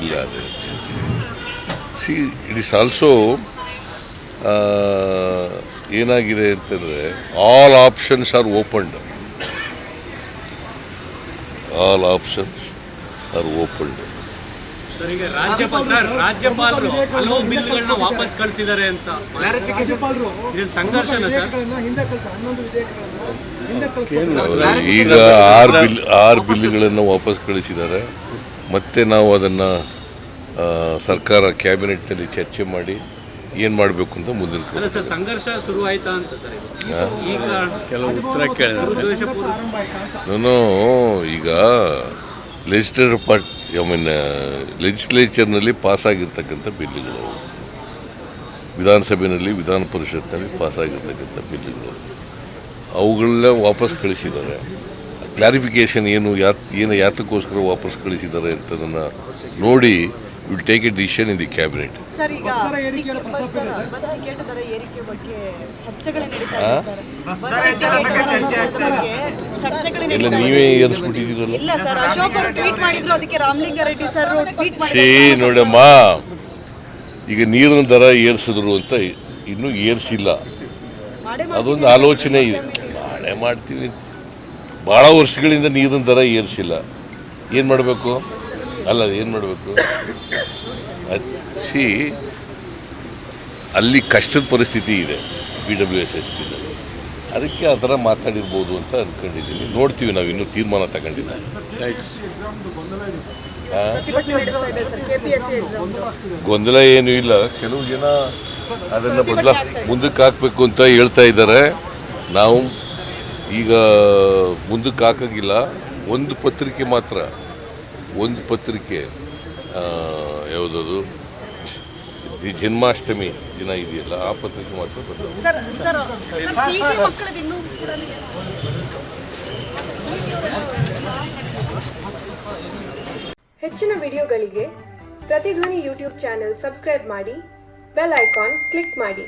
ಇಲ್ಲ ಅದೇ C it is also ಏನಾಗಿದೆ ಅಂತಂದರೆ all options are opened all options are opened ರಾಜ್ಯಪಾಲ ಸರ್ ರಾಜ್ಯಪಾಲರು ಹಲವು ಬಿಲ್ಗಳನ್ನ ವಾಪಸ್ ಕಳಿಸಿದ್ದಾರೆ ಅಂತ ರಾಜ್ಯಪಾಲರು? ಸಂಘರ್ಷನ ಸರ್. ಈಗ ಆರು ಬಿಲ್ ಆರು ಬಿಲ್ಗಳನ್ನು ವಾಪಸ್ ಕಳಿಸಿದ್ದಾರೆ. ಮತ್ತೆ ನಾವು ಅದನ್ನು ಸರ್ಕಾರ ಕ್ಯಾಬಿನೆಟ್ನಲ್ಲಿ ಚರ್ಚೆ ಮಾಡಿ ಏನು ಮಾಡಬೇಕು ಅಂತ ಮುಂದಿನ ಸರ್ ಸಂಘರ್ಷ ಶುರು ಆಯ್ತಾ ಅಂತ ಆರಂಭ ಆಯ್ತಾ ಅಂತ? ನಾನು ಈಗ ಲೆಜಿಸ್ಲೇಟಿವ್ ಪಾರ್ಟ್ ಐ ಮೀನ್ ಲೆಜಿಸ್ಲೇಚರ್ನಲ್ಲಿ ಪಾಸಾಗಿರ್ತಕ್ಕಂಥ ಬಿಲ್ಲುಗಳು ವಿಧಾನಸಭೆಯಲ್ಲಿ ವಿಧಾನ ಪರಿಷತ್ನಲ್ಲಿ ಪಾಸಾಗಿರ್ತಕ್ಕಂಥ ಬಿಲ್ಲುಗಳು ಅವುಗಳನ್ನ ವಾಪಸ್ ಕಳಿಸಿದ್ದಾರೆ. ಕ್ಲಾರಿಫಿಕೇಷನ್ ಏನು ಯಾತ್, ಏನು ಯಾತಕ್ಕೋಸ್ಕರ ವಾಪಸ್ ಕಳಿಸಿದ್ದಾರೆ ಅಂತದನ್ನು ನೋಡಿ will take a decision in the cabinet sir ಈಗ ಬಸ್ ದರ ಏರಿಕೆಯ ಸರ್. ಬಸ್ ಟಿಕೆಟ್ ದರ ಏರಿಕೆ ಬಗ್ಗೆ ಚರ್ಚೆಗಳು ನಡೀತಾ ಇದೆ ಸರ್ ಬಸ್ ಟಿಕೆಟ್ ದರ ಬಗ್ಗೆ ಚರ್ಚೆಗಳು ಎಲ್ಲ ನಡೀತಾ ನೀವೇ ಇದೆ. ಏರಿಸ್ಬಿಟ್ಟಿದ್ದೀರಲ್ಲ. ಇಲ್ಲ ಸರ್ ಅಶೋಕ್ ಅವರು ಟ್ವೀಟ್ ಮಾಡಿದ್ರು ಅದಕ್ಕೆ ರಾಮಲಿಂಗಾರೆಡ್ಡಿ ಸರ್ ಟ್ವೀಟ್ ಸಿ ನೋಡಮ್ಮ. ಈಗ ನೀರಿನ ದರ ಏರಿಸಿದ್ರು ಅಂತ ಇನ್ನೂ ಏರಿಸಿಲ್ಲ. ಅದೊಂದು ಆಲೋಚನೆ ಇದೆ. ನಾಳೆ ಮಾಡ್ತೀವಿ ಭಾಳ ವರ್ಷಗಳಿಂದ ನೀರಿನ ದರ ಏರಿಸಿಲ್ಲ. ಏನು ಮಾಡಬೇಕು? ಅಲ್ಲ ಏನು ಮಾಡಬೇಕು? ಸಿ ಅಲ್ಲಿ ಕಷ್ಟದ ಪರಿಸ್ಥಿತಿ ಇದೆ ಬಿ ಡಬ್ಲ್ಯೂ ಎಸ್ ಎಸ್ ಪಿನಲ್ಲಿ ಅದಕ್ಕೆ ಆ ಥರ ಮಾತಾಡಿರ್ಬೋದು ಅಂತ ಅಂದ್ಕೊಂಡಿದ್ದೀನಿ ನೋಡ್ತೀವಿ ನಾವು ಇನ್ನೂ ತೀರ್ಮಾನ ತಗೊಂಡಿಲ್ಲ. ಗೊಂದಲ ಏನೂ ಇಲ್ಲ. ಕೆಲವು ಜನ ಅದನ್ನು ಬದಲ ಮುಂದಕ್ಕೆ ಹಾಕಬೇಕು ಅಂತ ಹೇಳ್ತಾ ಇದ್ದಾರೆ. ನಾವು ಈಗ ಮುಂದಕ್ಕೆ ಹಾಕಂಗಿಲ್ಲ. ಒಂದು ಪತ್ರಿಕೆ ಮಾತ್ರ. ಒಂದು ಪತ್ರಿಕೆ ಯಾವುದದು? ಜನ್ಮಾಷ್ಟಮಿ ದಿನ ಇದೆಯಲ್ಲ ಆ ಪತ್ರಿಕೆ ಮಾತ್ರ ಹೆಚ್ಚಿನ ವಿಡಿಯೋಗಳಿಗೆ ಪ್ರತಿಧ್ವನಿ ಯೂಟ್ಯೂಬ್ ಚಾನೆಲ್ ಸಬ್ಸ್ಕ್ರೈಬ್ ಮಾಡಿ ಬೆಲ್ ಐಕಾನ್ ಕ್ಲಿಕ್ ಮಾಡಿ.